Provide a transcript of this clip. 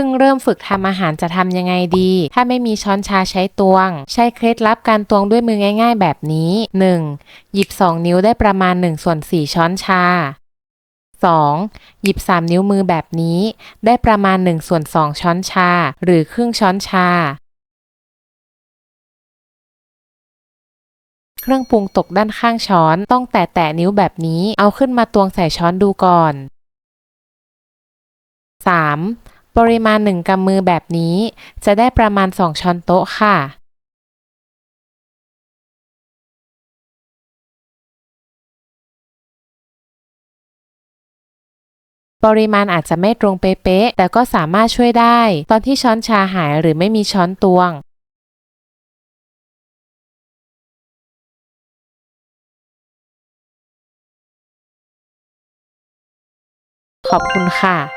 พิ่งเริ่มฝึกทำอาหารจะทำยังไงดี ถ้าไม่มีช้อนชาใช้ตวง ใช้เคล็ดลับการตวงด้วยมือง่าย ๆ แบบนี้ 1. หยิบ 2 นิ้วได้ประมาณ1ส่วน4ช้อนชา 2. หยิบ 3 นิ้วมือแบบนี้ ได้ประมาณ1ส่วน2ช้อนชา หรือครึ่งช้อนชา เครื่องปรุงตกด้านข้างช้อนต้องแตะแตะนิ้วแบบนี้ เอาขึ้นมาตวงใส่ช้อนดูก่อน 3. ปริมาณ 1กำมือแบบนี้ จะได้ประมาณ 2 ช้อนโต๊ะค่ะ ปริมาณอาจจะไม่ตรงเป๊ะ แต่ก็สามารถช่วยได้ ตอนที่ช้อนชาหายหรือไม่มีช้อนตวงขอบคุณค่ะ